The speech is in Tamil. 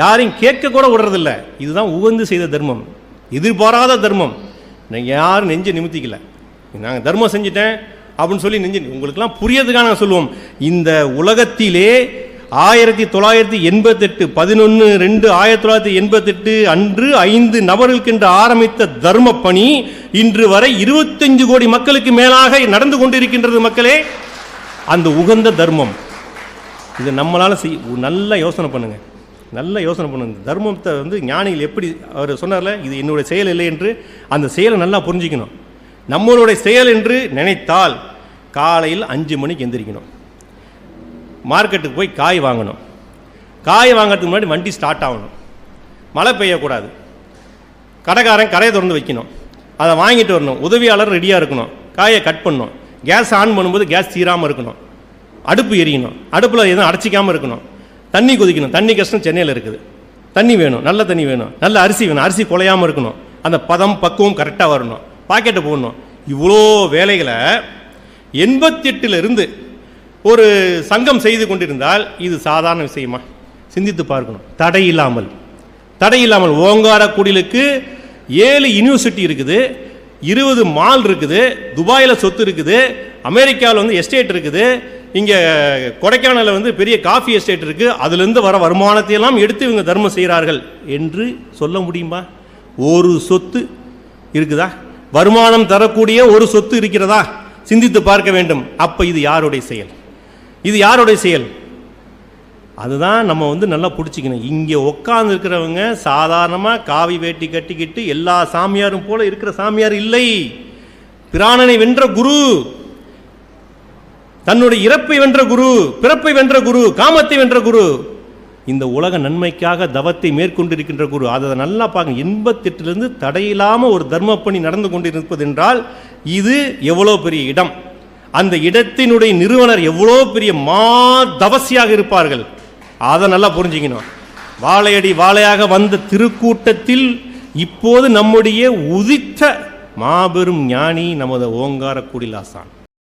யாரையும் கேட்க கூட விடுறதில்ல. இதுதான் உகந்து செய்த தர்மம். எதிர்பாராத தர்மம். நீங்கள் யாரும் நெஞ்சை நிமித்திக்கல. நாங்கள் தர்மம் செஞ்சிட்டேன் அப்படின்னு சொல்லி நெஞ்சு உங்களுக்கெல்லாம் புரியதுக்காக நாங்கள் சொல்லுவோம். இந்த உலகத்திலே ஆயிரத்தி தொள்ளாயிரத்தி எண்பத்தெட்டு பதினொன்று ரெண்டு ஆயிரத்தி தொள்ளாயிரத்தி எண்பத்தெட்டு அன்று ஐந்து நபர்களுக்கென்று ஆரம்பித்த தர்ம பணி இன்று வரை இருபத்தஞ்சு கோடி மக்களுக்கு மேலாக நடந்து கொண்டிருக்கின்றது மக்களே. அந்த உகந்த தர்மம். இது நம்மளால் செய் நல்ல யோசனை பண்ணுங்கள் நல்ல யோசனை பண்ணுங்க. தர்மத்தை வந்து ஞானிகள் எப்படி அவர் சொன்னார்ல இது என்னுடைய செயல் இல்லை என்று அந்த செயலை நல்லா புரிஞ்சிக்கணும். நம்மளுடைய செயல் என்று நினைத்தால் காலையில் அஞ்சு மணிக்கு எந்திரிக்கணும். மார்க்கெட்டுக்கு போய் காய் வாங்கணும். காய் வாங்கிறதுக்கு முன்னாடி வண்டி ஸ்டார்ட் ஆகணும். மழை பெய்யக்கூடாது. கடைக்காரன் கடையை திறந்து வைக்கணும். அதை வாங்கிட்டு வரணும். உதவியாளர் ரெடியாக இருக்கணும். காயை கட் பண்ணணும். கேஸ் ஆன் பண்ணும்போது கேஸ் தீராமல் இருக்கணும். அடுப்பு எரியணும். அடுப்பில் எதுவும் அடைச்சிக்காமல் இருக்கணும். தண்ணி கொதிக்கணும். தண்ணி கஷ்டம் சென்னையில் இருக்குது. தண்ணி வேணும் நல்ல தண்ணி வேணும். நல்ல அரிசி வேணும். அரிசி குலையாமல் இருக்கணும். அந்த பதம் பக்குவம் கரெக்டாக வரணும். பாக்கெட்டை போடணும். இவ்வளோ வேலைகளை எண்பத்தெட்டிலிருந்து ஒரு சங்கம் செய்து கொண்டிருந்தால் இது சாதாரண விஷயமா? சிந்தித்து பார்க்கணும். தடை இல்லாமல். தடை இல்லாமல் ஓங்காரக்குடிலுக்கு ஏழு யூனிவர்சிட்டி இருக்குது. இருபது மால் இருக்குது. துபாயில் சொத்து இருக்குது. அமெரிக்காவில் வந்து எஸ்டேட் இருக்குது. இங்கே கொடைக்கானலில் வந்து பெரிய காஃபி எஸ்டேட் இருக்குது அதுலேருந்து வர வருமானத்தை எல்லாம் எடுத்து இவங்க தர்மம் செய்கிறார்கள் என்று சொல்ல முடியுமா? ஒரு சொத்து இருக்குதா? வருமானம் தரக்கூடிய ஒரு சொத்து இருக்கிறதா? சிந்தித்து பார்க்க வேண்டும். அப்போ இது யாருடைய செயல்? இது யாருடைய செயல்? அதுதான் நம்ம வந்து நல்லா பிடிச்சிக்கணும். இங்கே உட்காந்துருக்கிறவங்க சாதாரணமாக காவி வேட்டி கட்டிக்கிட்டு எல்லா சாமியாரும் போல இருக்கிற சாமியார் இல்லை. பிராணனை வென்ற குரு. தன்னுடைய இறப்பை வென்ற குரு பிறப்பை வென்ற குரு காமத்தை வென்ற குரு. இந்த உலக நன்மைக்காக தவத்தை மேற்கொண்டிருக்கின்ற குரு. அதை நல்லா பார்க்க எண்பத்தெட்டுலேருந்து தடையில்லாமல் ஒரு தர்மப்பணி நடந்து கொண்டிருப்பது என்றால் இது எவ்வளோ பெரிய இடம்? அந்த இடத்தினுடைய நிறுவனர் எவ்வளோ பெரிய மா தவசியாக இருப்பார்கள்? அதை நல்லா புரிஞ்சுக்கணும். வாழையடி வாழையாக வந்த திருக்கூட்டத்தில் இப்போது நம்முடைய உதித்த மாபெரும் ஞானி நமது ஓங்கார குடிலாசான்.